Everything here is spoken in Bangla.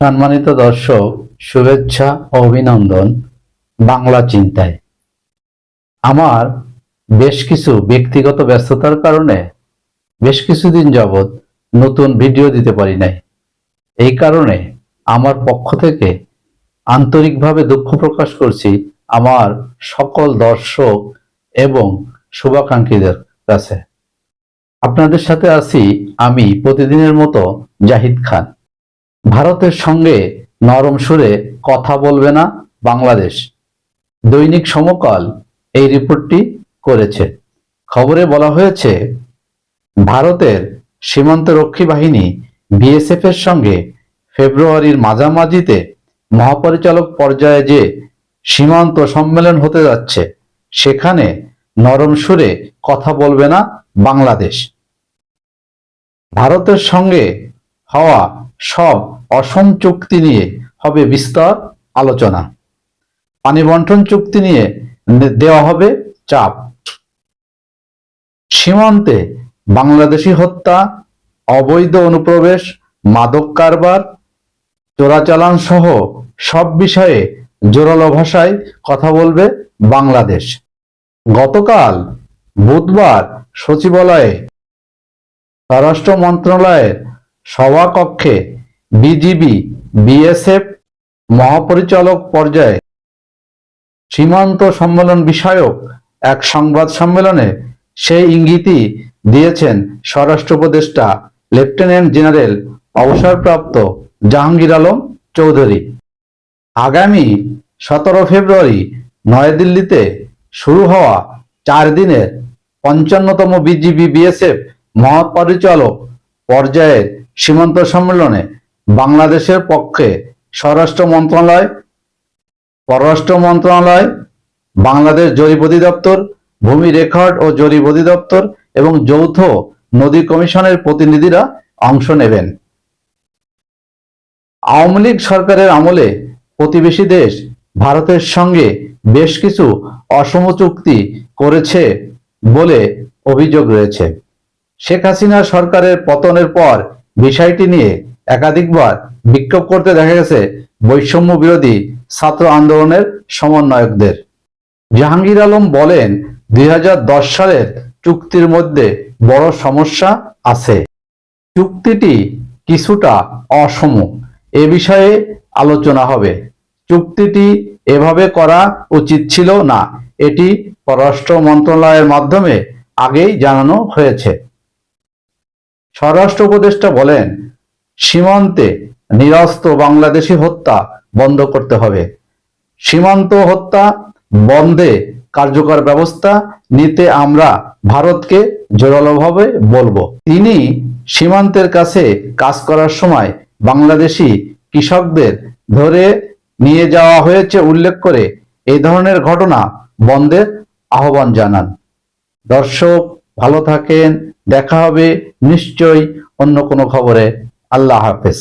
সম্মানিত দর্শক, শুভেচ্ছা ও অভিনন্দন বাংলা চিন্তায়। আমার বেশ কিছু ব্যক্তিগত ব্যস্ততার কারণে বেশ কিছুদিন যাবৎ নতুন ভিডিও দিতে পারি নাই। এই কারণে আমার পক্ষ থেকে আন্তরিকভাবে দুঃখ প্রকাশ করছি আমার সকল দর্শক এবং শুভাকাঙ্ক্ষীদের কাছে। আপনাদের সাথে আছি আমি প্রতিদিনের মতো জাহিদ খান। ভারতের সঙ্গে নরম সুরে কথা বলবে না বাংলাদেশ। দৈনিক সমকাল এই রিপোর্টটি করেছে। খবরে বলা হয়েছে, ভারতের সীমান্তরক্ষী বাহিনী বিএসএফ এর সঙ্গে ফেব্রুয়ারির মাঝামাঝিতে মহাপরিচালক পর্যায়ে যে সীমান্ত সম্মেলন হতে যাচ্ছে, সেখানে নরম সুরে কথা বলবে না বাংলাদেশ। ভারতের সঙ্গে হওয়া সব অসম চুক্তি নিয়ে হবে বিস্তর আলোচনা। পানি বন্টন চুক্তি নিয়ে দেওয়া হবে চাপ। সীমান্তে বাংলাদেশি হত্যা, অবৈধ অনুপ্রবেশ, মাদক কারবার, চোরাচালান সহ সব বিষয়ে জোরালো ভাষায় কথা বলবে বাংলাদেশ। গতকাল বুধবার সচিবালয়ে স্বরাষ্ট্র মন্ত্রণালয়ের সভাকক্ষে বিজিবি, বিএসএফ, মহাপরিচালক পর্যায়ে সীমান্ত সম্মেলন বিষয়ক এক সংবাদ সম্মেলনে সেই ইঙ্গিতই দিয়েছেন স্বরাষ্ট্র উপদেষ্টা লেফটেন্যান্ট জেনারেল অবসরপ্রাপ্ত জাহাঙ্গীর আলম চৌধুরী। আগামী সতেরো ফেব্রুয়ারি নয়াদিল্লিতে শুরু হওয়া চার দিনের পঞ্চান্নতম বিজিবি, বিএসএফ মহাপরিচালক পর্যায়ের সীমান্ত সম্মেলনে বাংলাদেশের পক্ষে স্বরাষ্ট্র মন্ত্রণালয়, পররাষ্ট্র মন্ত্রণালয়, বাংলাদেশ জরিপ অধিদপ্তর, ভূমি রেকর্ড ও জরিপ অধিদপ্তর এবং যৌথ নদী কমিশনের প্রতিনিধিরা অংশ নেবেন। আওয়ামী লীগ সরকারের আমলে প্রতিবেশী দেশ ভারতের সঙ্গে বেশ কিছু অসম চুক্তি করেছে বলে অভিযোগ রয়েছে। শেখ হাসিনা সরকারের পতনের পর বিষয়টি নিয়ে একাধিকবার বিক্ষোভ করতে দেখা গেছে বৈষম্য বিরোধী ছাত্র আন্দোলনের সমন্বয়কদের। জাহাঙ্গীর আলম বলেন, দুই হাজার দশ সালের চুক্তির মধ্যে বড় সমস্যা আছে। চুক্তিটি কিছুটা অসম। এ বিষয়ে আলোচনা হবে। চুক্তিটি এভাবে করা উচিত ছিল না। এটি পররাষ্ট্র মন্ত্রণালয়ের মাধ্যমে আগেই জানানো হয়েছে। স্বরাষ্ট্র উপদেষ্টা বলেন, সীমান্তে নিরস্ত্র বাংলাদেশি হত্যা বন্ধ করতে হবে। সীমান্ত হত্যা বন্ধে কার্যকর ব্যবস্থা নিতে আমরা ভারতকে জোরালোভাবে বলব। তিনি সীমান্তের কাছে কাজ করার সময় বাংলাদেশি কৃষকদের ধরে নিয়ে যাওয়া হয়েছে উল্লেখ করে এই ধরনের ঘটনা বন্ধের আহ্বান জানান। দর্শক ভালো থাকেন দেখা হবে নিশ্চয়ই অন্য কোনো খবরে। আল্লাহ হাফেজ।